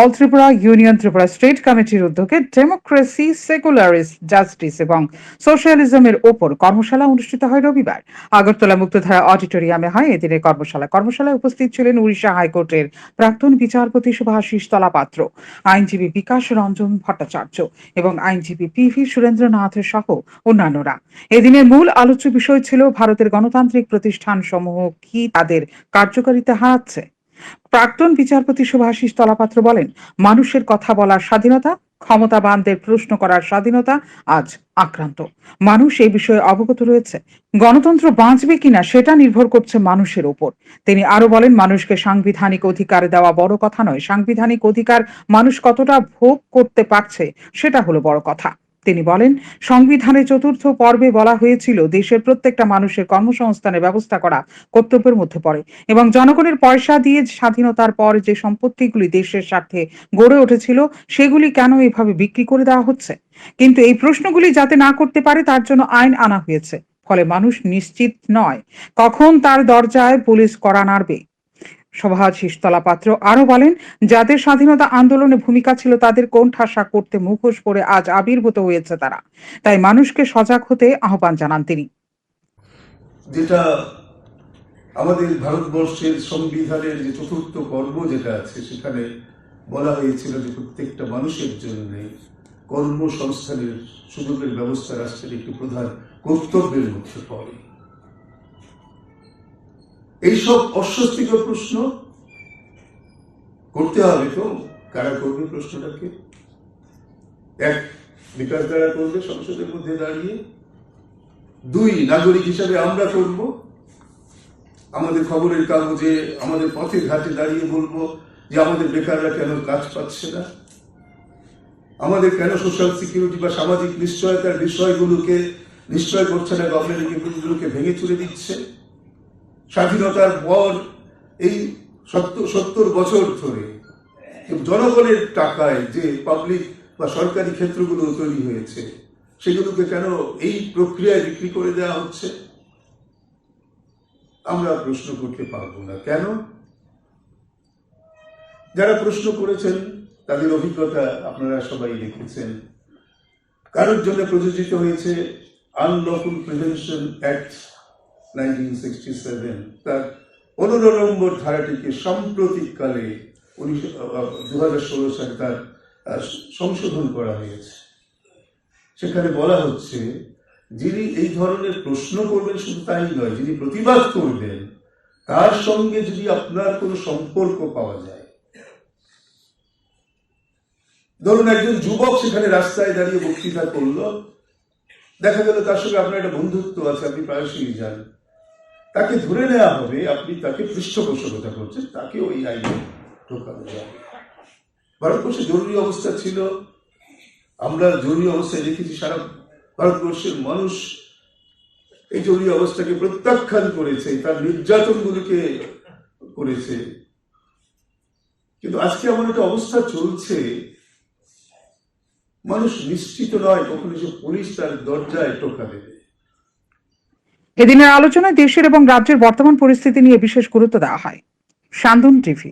All Tripura union Tripura state কমিটির উদ্যোগে democracy secularist justice এবং সোশ্যালিজমের ওপর কর্মশালা অনুষ্ঠিত হয় রবিবার। আগরতলা মুক্তধারা অডিটোরিয়ামে হয় এদিনের কর্মশালা। কর্মশালায় উপস্থিত ছিলেন উড়িষ্যা হাইকোর্টের প্রাক্তন বিচারপতি সুভাষিস তলাপাত্র, আইনজীবী বিকাশ রঞ্জন ভট্টাচার্য এবং আইনজীবী পি ভি সুরেন্দ্রনাথ সহ অন্যান্যরা। এদিনের মূল আলোচ্য বিষয় ছিল ভারতের গণতান্ত্রিক প্রতিষ্ঠান সমূহ কি তাদের কার্যকারিতা হারাচ্ছে। প্রাক্তন বিচারপতি সুভাষিস তলাপাত্র বলেন, মানুষের কথা বলার স্বাধীনতা, ক্ষমতাবানদের প্রশ্ন করার স্বাধীনতা আজ আক্রান্ত। মানুষ এই বিষয়ে অবগত রয়েছে, গণতন্ত্র বাঁচবে কিনা সেটা নির্ভর করছে মানুষের ওপর। তিনি আরও বলেন, মানুষকে সাংবিধানিক অধিকার দেওয়া বড় কথা নয়। সাংবিধানিক অধিকার মানুষ কতটা ভোগ করতে পারছে সেটা হলো বড় কথা। তিনি বলেন, সংবিধানের চতুর্থ পর্বে বলা হয়েছিল দেশের প্রত্যেকটা মানুষের কর্মসংস্থানের ব্যবস্থা করা কর্তব্যের মধ্যে পড়ে এবং জনগণের পয়সা দিয়ে স্বাধীনতার পর যে সম্পত্তিগুলি দেশের স্বার্থে গড়ে উঠেছিল, সেগুলি কেন এভাবে বিক্রি করে দেওয়া হচ্ছে? কিন্তু এই প্রশ্নগুলি যাতে না করতে পারে, তার জন্য আইন আনা হয়েছে। ফলে মানুষ নিশ্চিত নয় কখন তার দরজায় পুলিশ করা নাড়বে। সভাশিস তলাপাত্র আরও বলেন, যাদের স্বাধীনতা আন্দোলনে ভূমিকা ছিল তাদের কোন ঠাসা করতে মুখোশ পরে আজ আবির্ভূত হয়েছে তারা। তাই মানুষকে সজাগ হতে আহ্বান জানান তিনি। যেটা আমাদের ভারতবর্ষের সংবিধানের যে চতুর্থ পর্ব যেটা আছে, সেখানে বলা হয়েছিল যে প্রত্যেকটা মানুষের জন্য কর্মসংস্থানের সুযোগের ব্যবস্থা রাষ্ট্রের একটি প্রধান কর্তব্যের মধ্যে পড়ে। এইসব অস্বস্তিকর প্রশ্ন করতে হবে তো? কারা করবে প্রশ্নটাকে? এক, বিকাশ দ্বারা করবে সংসদের মধ্যে দাঁড়িয়ে। দুই, নাগরিক হিসাবে আমরা করব। আমাদের খবরের কাগজে, আমাদের পথে ঘাটে দাঁড়িয়ে বলব যে আমাদের বেকাররা কেন কাজ পাচ্ছে না? আমাদের কেন সোশ্যাল সিকিউরিটি বা সামাজিক নিশ্চয়তার বিষয়গুলোকে নিশ্চয় করছে না গভর্নমেন্ট এগুলোকে ভেঙে চুরে দিচ্ছে? স্বাধীনতার পর এই সত্তর বছর ধরে জনগণের টাকায় যে পাবলিক বা সরকারি ক্ষেত্রগুলো তৈরি হয়েছে, সেগুলোকে কেন এই প্রক্রিয়ায় বিক্রি করে দেওয়া হচ্ছে? আমরা প্রশ্ন করতে পারব না। কেন? যারা প্রশ্ন করেছেন, তাদের অভিজ্ঞতা আপনারা সবাই দেখেছেন। কারোর জন্য প্রযোজিত হয়েছে unlawful prevention act nineteen sixty seven তার পনেরো নম্বর ধারাটিকে সাম্প্রতিককালে উনিশশো দু ষোলো সালে তার সংশোধন করা হয়েছে। সেখানে বলা হচ্ছে, যিনি এই ধরনের প্রশ্ন করবেন শুধু তাই নয়, যিনি প্রতিবাদ করবেন, তার সঙ্গে যদি আপনার কোনো সম্পর্ক পাওয়া যায়। ধরুন একজন যুবক সেখানে রাস্তায় দাঁড়িয়ে বক্তৃতা করল, দেখা গেল তার সঙ্গে আপনার একটা বন্ধুত্ব আছে, আপনি প্রায়শই যান তাকে ধরে নেওয়া হবে, আপনি তাকে পৃষ্ঠপোষকতা করছেন তাকে ওই আইনে ঢোকানো যাবে ভারতবর্ষে জরুরি অবস্থা ছিল, আমরা জরুরি অবস্থায় দেখেছি সারা ভারতবর্ষের মানুষ এই জরুরি অবস্থাকে প্রত্যাখ্যান করেছে, তার নির্যাতন নির্যাতনগুলিকে করেছে। কিন্তু আজকে এমন একটা অবস্থা চলছে, মানুষ নিশ্চিত নয় কখন এসে পুলিশ তার দরজায় টোকা দেবে। এদিনের আলোচনায় দেশের এবং রাজ্যের বর্তমান পরিস্থিতি নিয়ে বিশেষ গুরুত্ব দেওয়া হয়। সান্দন টিভি।